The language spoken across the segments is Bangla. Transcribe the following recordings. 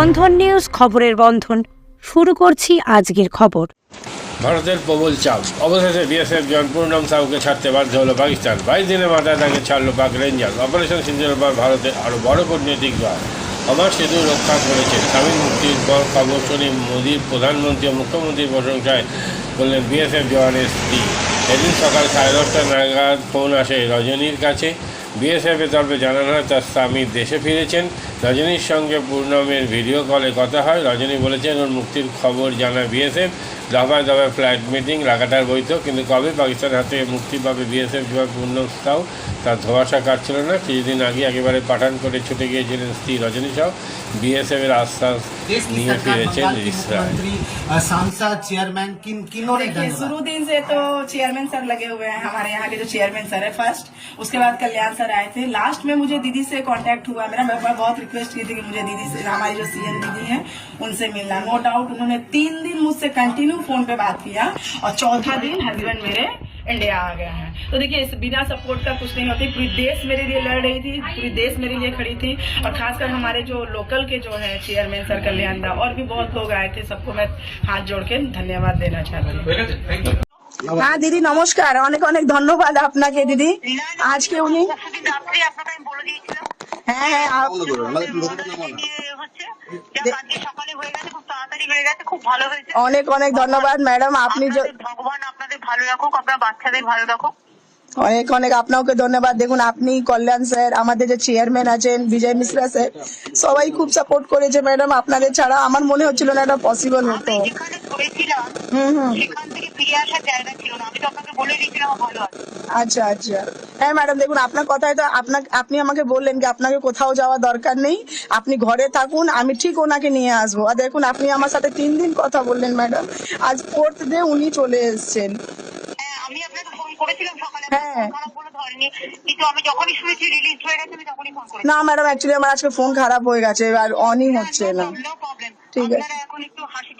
বন্ধন নিউজ খবরের বন্ধন। শুরু করছি আজকের খবর। ভারতের প্রবল চাপ। অবশেষে বিএসএফ জওয়ান পূর্ণম সাহুকে ছাড়তে বাধ্য হলো পাকিস্তান। বাইশ দিনের মাথায় তাকে ছাড়লো পাক রেঞ্জার অপারেশন সিঁদুরের পর ভারতের আরও বড় কূটনৈতিক দল। আমার সেতু রক্ষা করেছে স্বামীর মুক্তির পর খবর শুনে প্রধানমন্ত্রী ও মুখ্যমন্ত্রীর প্রশংসায় বললেন, বিএসএফ জওয়ানের স্ত্রী। এদিন সকাল সাড়ে দশটা নাগাদ ফোন আসে রজনীর কাছে। বিএসএফের তরফে জানানো হয়, তার স্বামী দেশে ফিরেছেন। রজনীর সঙ্গে পূর্ণমের ভিডিও কলে কথা হয়। রজনী বলেছেন, ওর মুক্তির খবর জানায় বিএসএফ। দফায় দফায় ফ্লাইট মিটিং লাগাতার বৈঠক কিন্তু কবে পাকিস্তান হাতে মুক্তি পাবে বিএসএফ জবাব পূর্ণস্থাও তার ধোয়াশা কাটছিল না কিছুদিন আগে একেবারে পাঠান করে ছুটে গিয়েছিলেন স্ত্রী রজনী সহ বিএসএফের আশ্বাস देश की নিয়ে सरकार ফিরেছেন बंगाल के ইসরায়েল मुख्यमंत्री अ, सांसद चेयरमैन किन किन्हों ने देखिए धन्यवाद शुरू दिन से तो चेयरमैन सर लगे हुए हैं हमारे यहाँ के जो चेयरमैन सर है फर्स्ट उसके बाद कल्याण सर आए थे लास्ट में मुझे दीदी से कांटेक्ट हुआ मेरा मैं मैं बहुत रिक्वेस्ट की थी कि मुझे दीदी से हमारी जो सीएम दीदी हैं उनसे मिलना नो डाउट उन्होंने तीन दिन मुझसे कंटिन्यू फोन पे बात किया और चौथा दिन हस्बैंड मेरे इंडिया आ गए हैं तो देखिए इस बिना सपोर्ट का कुछ नहीं होती पूरी देश मेरे लिए लड़ रही थी पूरी देश मेरे लिए खड़ी थी और खासकर हमारे जो लोकल के जो है चेयरमैन सर कल्याण दा और भी बहुत लोग आए थे सबको मैं हाथ जोड़ के धन्यवाद देना चाहती हूँ হ্যাঁ দিদি নমস্কার অনেক অনেক ধন্যবাদ আপনাকে দিদি আজকে উনি পরশুদিন রাত্রে আপনাকে আমি বলে দিয়েছিলাম হ্যাঁ হ্যাঁ হয়ে গেছে খুব ভালো হয়েছে। অনেক অনেক ধন্যবাদ ম্যাডাম। আপনি ভগবান আপনাদের ভালো রাখুক আপনার বাচ্চাদের ভালো রাখুক। অনেক অনেক আপনাকে ধন্যবাদ। দেখুন আপনি কল্যাণ স্যার আমাদের যে চেয়ারম্যান আছেন বিজয় মিশ্রা স্যার সবাই খুব সাপোর্ট করেছে ম্যাডাম। আপনাদের ছাড়া আমার মনে হচ্ছিল না এটা পসিবল হতো। হুম হুম। ফিরে আসার জায়গা ছিল না। আমি তো আপনাকে বলে দিয়েছিলাম ভালো আছে আচ্ছা আচ্ছা। হ্যাঁ ম্যাডাম দেখুন আপনার কথায় তো আপনাকে আপনি আমাকে বললেন কি আপনাকে কোথাও যাওয়া দরকার নেই। আপনি ঘরে থাকুন আমি ঠিক ওনাকে নিয়ে আসব। আর দেখুন আপনি আমার সাথে তিন দিন কথা বললেন ম্যাডাম। আজ ফোর্থ ডে উনি চলে এসেছেন। হ্যাঁ আমি আপনাকে ফোন করেছিলাম সকালে হ্যাঁ। খারাপ বলে ধরেনি। কিন্তু আমি যখনই শুনেছি রিলিজ হয়ে গেছে আমি তখনই ফোন করেছি। না ম্যাডাম অ্যাকচুয়ালি আমার আজকে ফোন খারাপ হয়ে গেছে আর অনই হচ্ছে না। ঠিক আছে। এখন একটু থাকুন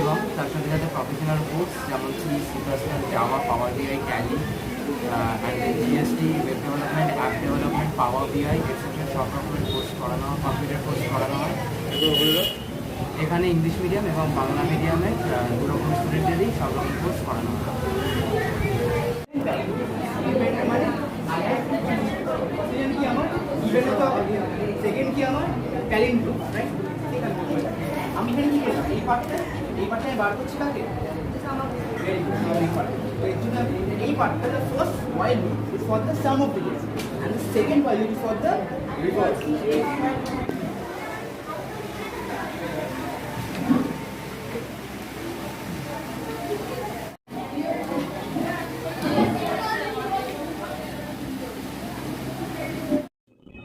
এবং তার সাথে সাথে প্রফেশনাল কোর্স যেমন C C Java power BI and GST web development app development power BI etcetera সব রকমের কোর্স করানো হয় কম্পিউটার কোর্স করানো হয়। এখানে ইংলিশ মিডিয়াম এবং বাংলা মিডিয়ামে দু রকম স্টুডেন্টেরই সব রকম কোর্স করানো হয়। সেকেন্ড কি আমি এখানে কি এই পার্টটা এই পার্টটা আমি বার করছি কাকে এই পার্টটা first while loop is for the sum of digits and the second while loop is for